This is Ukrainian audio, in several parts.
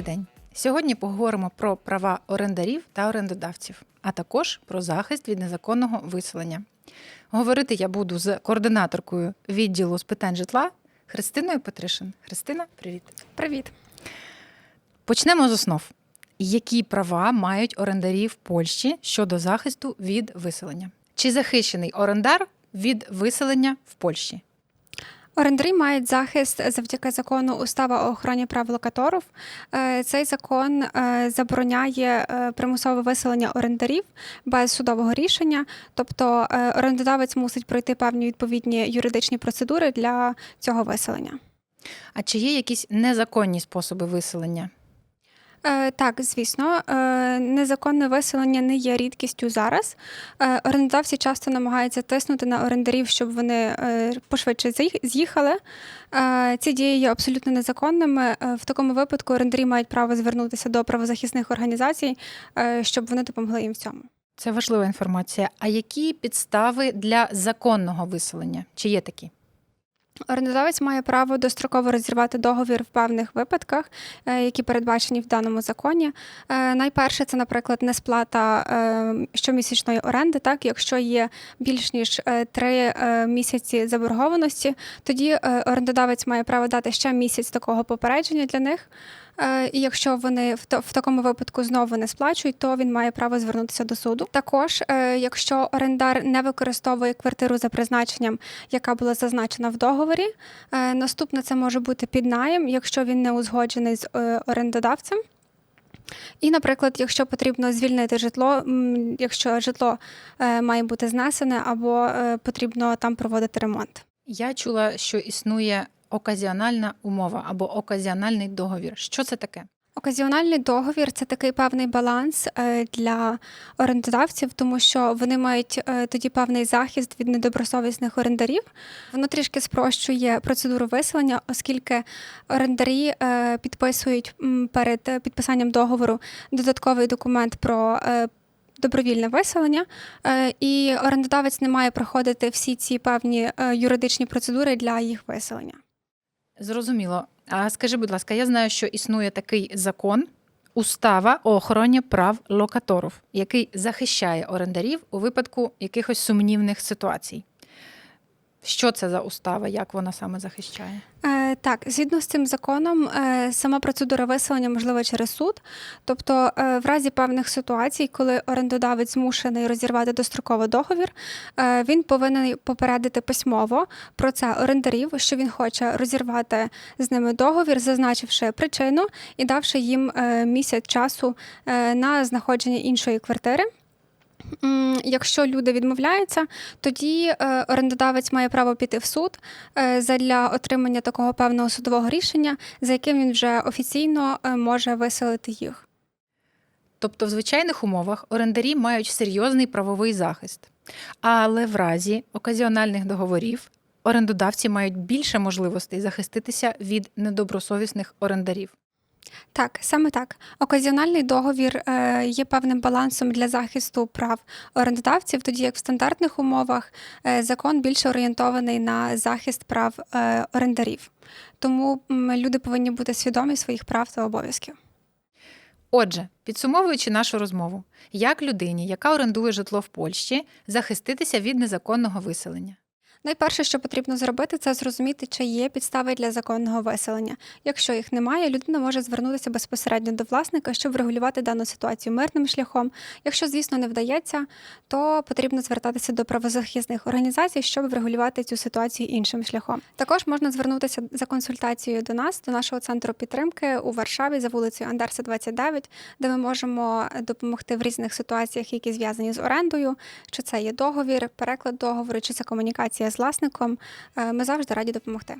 Добрий день. Сьогодні поговоримо про права орендарів та орендодавців, а також про захист від незаконного виселення. Говорити я буду з координаторкою відділу з питань житла Христиною Петришин. Христина, привіт. Привіт. Почнемо з основ. Які права мають орендарі в Польщі щодо захисту від виселення? Чи захищений орендар від виселення в Польщі? Орендарі мають захист завдяки закону Устава о охороні прав локаторів. Е, Цей закон е, забороняє е, примусове виселення орендарів без судового рішення. Тобто орендодавець мусить пройти певні відповідні юридичні процедури для цього виселення. А чи є якісь незаконні способи виселення? Е, Так, звісно, Е, незаконне виселення не є рідкістю зараз. Е, Орендодавці часто намагаються тиснути на орендарів, щоб вони е, пошвидше з'їх- з'їхали. Е, Ці дії є абсолютно незаконними. В такому випадку орендарі мають право звернутися до правозахисних організацій, щоб вони допомогли їм в цьому. Це важлива інформація. А які підстави для законного виселення? Чи є такі? Орендодавець має право достроково розірвати договір в певних випадках, е, які передбачені в даному законі. Е, Найперше, це, наприклад, несплата е, щомісячної оренди. Так, якщо є більш ніж три місяці заборгованості, тоді орендодавець має право дати ще місяць такого попередження для них. Е, І якщо вони в, в такому випадку знову не сплачують, то він має право звернутися до суду. Також, е, якщо орендар не використовує квартиру за призначенням, яка була зазначена в договорі, е, наступне це може бути піднаєм, якщо він не узгоджений з орендодавцем. І, наприклад, якщо потрібно звільнити житло, якщо житло має бути знесене або потрібно там проводити ремонт. Я чула, що існує оказіональна умова або оказіональний договір. Що це таке? Оказіональний договір це такий певний баланс е, для орендодавців, тому що вони мають е, тоді певний захист від недобросовісних орендарів. Воно трішки спрощує процедуру виселення, оскільки орендарі е, підписують перед підписанням договору додатковий документ про. Добровільне виселення, і орендодавець не має проходити всі ці певні юридичні процедури для їх виселення. Зрозуміло. А скажи, будь ласка, я знаю, що існує такий закон. Устава о охороні прав локаторів, який захищає орендарів у випадку якихось сумнівних ситуацій. Що це за устава? Як вона саме захищає? Так, згідно з цим законом, е, сама процедура виселення можлива через суд. Тобто, е, в разі певних ситуацій, коли орендодавець змушений розірвати достроково договір, е, він повинен попередити письмово про це орендарів, що він хоче розірвати з ними договір, зазначивши причину і давши їм місяць часу на знаходження іншої квартири. Якщо люди відмовляються, тоді е, орендодавець має право піти в суд е, задля отримання такого певного судового рішення, за яким він вже офіційно е, може виселити їх. Тобто, в звичайних умовах орендарі мають серйозний правовий захист. Але в разі оказіональних договорів орендодавці мають більше можливостей захиститися від недобросовісних орендарів. Так, саме так. Оказіональний договір е, є певним балансом для захисту прав орендодавців, тоді як в стандартних умовах е, закон більше орієнтований на захист прав е, орендарів. Тому люди повинні бути свідомі своїх прав та обов'язків. Отже, підсумовуючи нашу розмову, як людині, яка орендує житло в Польщі, захиститися від незаконного виселення? Найперше, що потрібно зробити, це зрозуміти, чи є підстави для законного виселення. Якщо їх немає, людина може звернутися безпосередньо до власника, щоб врегулювати дану ситуацію мирним шляхом. Якщо, звісно, не вдається, то потрібно звертатися до правозахисних організацій, щоб врегулювати цю ситуацію іншим шляхом. Також можна звернутися за консультацією до нас, до нашого центру підтримки у Варшаві за вулицею Андерса 29, де ми можемо допомогти в різних ситуаціях, які зв'язані з орендою, чи це є договір, переклад договору, чи це комунікація з власником. Е, Ми завжди раді допомогти.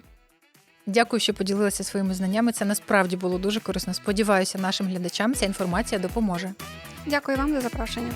Дякую, що поділилися своїми знаннями. Це насправді було дуже корисно. Сподіваюся, нашим глядачам ця інформація допоможе. Дякую вам за запрошення.